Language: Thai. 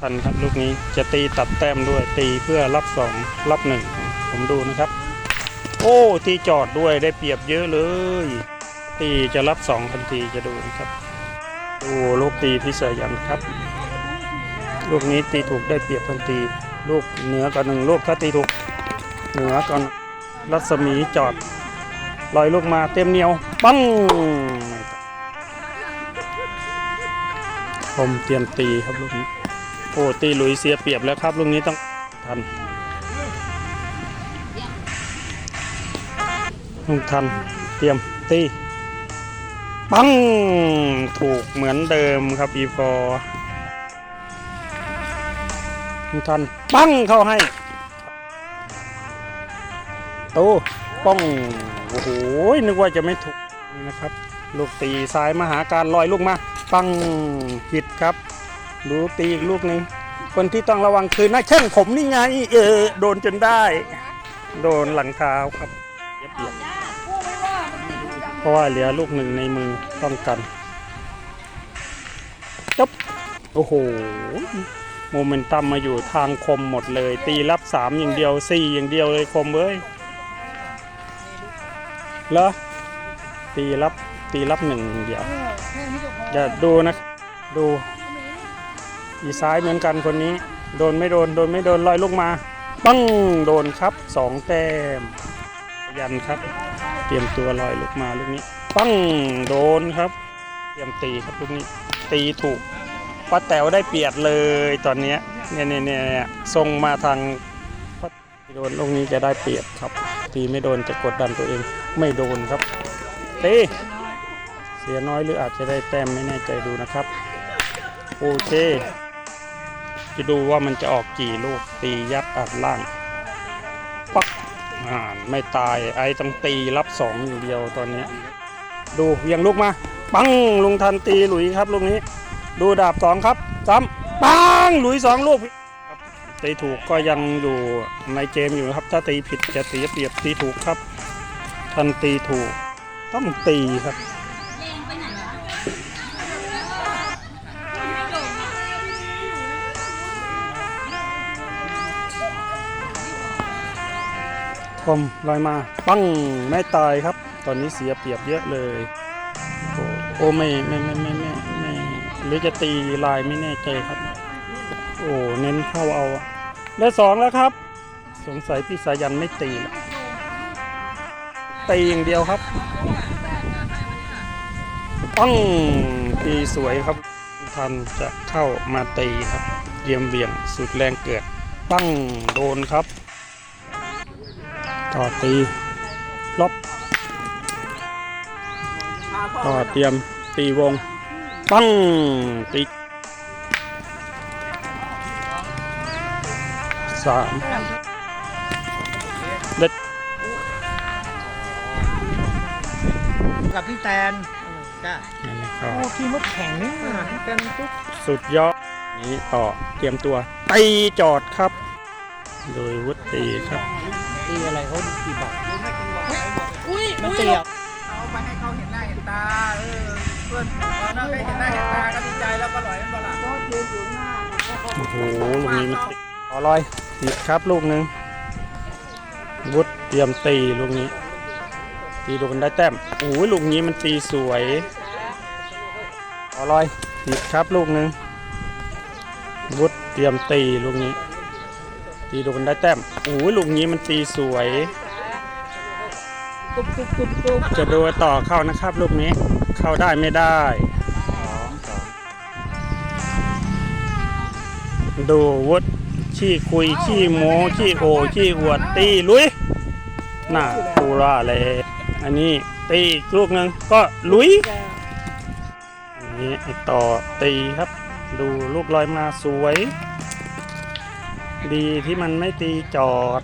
ทันครับลูกนี้จะตีตัดแต้มด้วยตีเพื่อรับสองรับหนึ่งผมดูนะครับ โอ้ตีจอดด้วยได้เปรียบเยอะเลย ตีจะรับสองทันทีจะดูนะครับโอ้ลูกตีพิเศษยันครับ ลูกนี้ตีถูกได้เปรียบทันทีลูกเหนือกันหนึ่งลูกถ้าตีถูกเหนือกันรัศมีจอดลอยลูกมาเต็มเหนียวปังผมเตรียมตีครับลูกนี้ โอ้ตีหลุยเสียเปรียบแล้วครับลูกนี้ต้องทันต้องทันเตรียมตีปังถูกเหมือนเดิมครับอีพอต้องทันปังเข้าให้โตป้องโอ้โหนึกว่าจะไม่ถูกนะครับ ลูกตีซ้ายมาหาการลอยลูกมา ปังผิดครับ ดูตีอีกลูกหนึ่งคนที่ต้องระวังคือนักแข้งผมนี่ไง เออ โดนจนได้ โดนหลังเท้าครับเสียเปรียบเพราะว่าเหลือลูกหนึ่งในมือต้องกันจบโอ้โหโมเมนตัมมาอยู่ทางคมหมดเลย ตีรับสามอย่างเดียวสี่อย่างเดียวเลยคมเอ้ยเหรอตีรับตีรับหนึ่งอย่างเดียวอย่าดูนะ ดู อีซ้ายเหมือนกันคนนี้ โดนไม่โดน โดนไม่โดนลอยลูกมาปังโดนครับสองแต้มยันครับ เตรียมตัวลอยลูกมาลูกนี้ปังโดนครับ เตรียมตีครับลูกนี้ ตีถูกป้าแต๋วได้เปรียบเลยตอนนี้เนี่ยเนี่ยเนี่ยส่งมาทางโดนลูกนี้จะได้เปรียบครับ ตีไม่โดนจะกดดันตัวเองไม่โดนครับตีเสียน้อยหรืออาจจะได้แต้มไม่แน่ใจดูนะครับ โอเค จะดูว่ามันจะออกกี่ลูกตียัดอัดล่างปักอ่าไม่ตายไอ้ต้องตีรับสองอย่างเดียวตอนนี้ ดูเวียงลูกมา ปังลุงทันตีหลุยครับลูกนี้ ดูดาบสองครับซ้ำปังหลุยสองลูกตีถูกก็ยังอยู่ในเกมอยู่นะครับ ถ้าตีผิดจะเสียเปรียบตีถูกครับ ทันตีถูกต้องตีครับ คมลอยมา ปั้งไม่ตายครับ ตอนนี้เสียเปรียบเยอะเลย โอ้โอไม่ไม่ไม่ไม่ไม่ไม่หรือจะตีลายไม่แน่ใจครับ โอ้เน้นเข้าเอาได้สองแล้วครับ สงสัยพี่สายันไม่ตีละตีอย่างเดียวครับปั้งตีสวยครับทันจะเข้ามาตีครับเยียมเบี่ยงสุดแรงเกิด ปั้งโดนครับ ต่อตีลบต่อเตรียมตีวง ปังตีสามเด็ดกับพี่แตนจ้านั่นก็โอ้พี่มดแข็งอะพี่แตนปุ๊บสุดยอดนี้ต่อเตรียมตัวตีจอดครับ โดยวุฒิตีครับ ตีอะไรเขากี่บาทอุ้ยมันอุ้ยเตียบเอาไปให้เขาเห็นหน้าเห็นตา เออ เพื่อนเราน่าได้เห็นหน้าเห็นตาก็ดีใจแล้วก็หลอยมันบ่ล่ะโอ้โหลูกนี้มันติดต่อยติดครับลูกหนึ่งวุฒิเตรียมตีลูกนี้ ตีดูกันได้แต้มโอ้ยลูกนี้มันตีสวยต่อยติดครับลูกหนึ่งวุฒิเตรียมตีลูกนี้ ตีโดนได้แต้มโอ้ยลูกนี้มันตีสวย จะดูต่อเข้านะครับลูกนี้ เข้าได้ไม่ได้ดูวุฒขี้คุยขี้โมขี้โอขี้อวดตีลุยน่าปูราเลย อันนี้ตีอีกลูกหนึ่งก็ลุยนนี้ไอ้ต่อตีครับ ดูลูกลอยมาสวย ดีที่มันไม่ตีจอด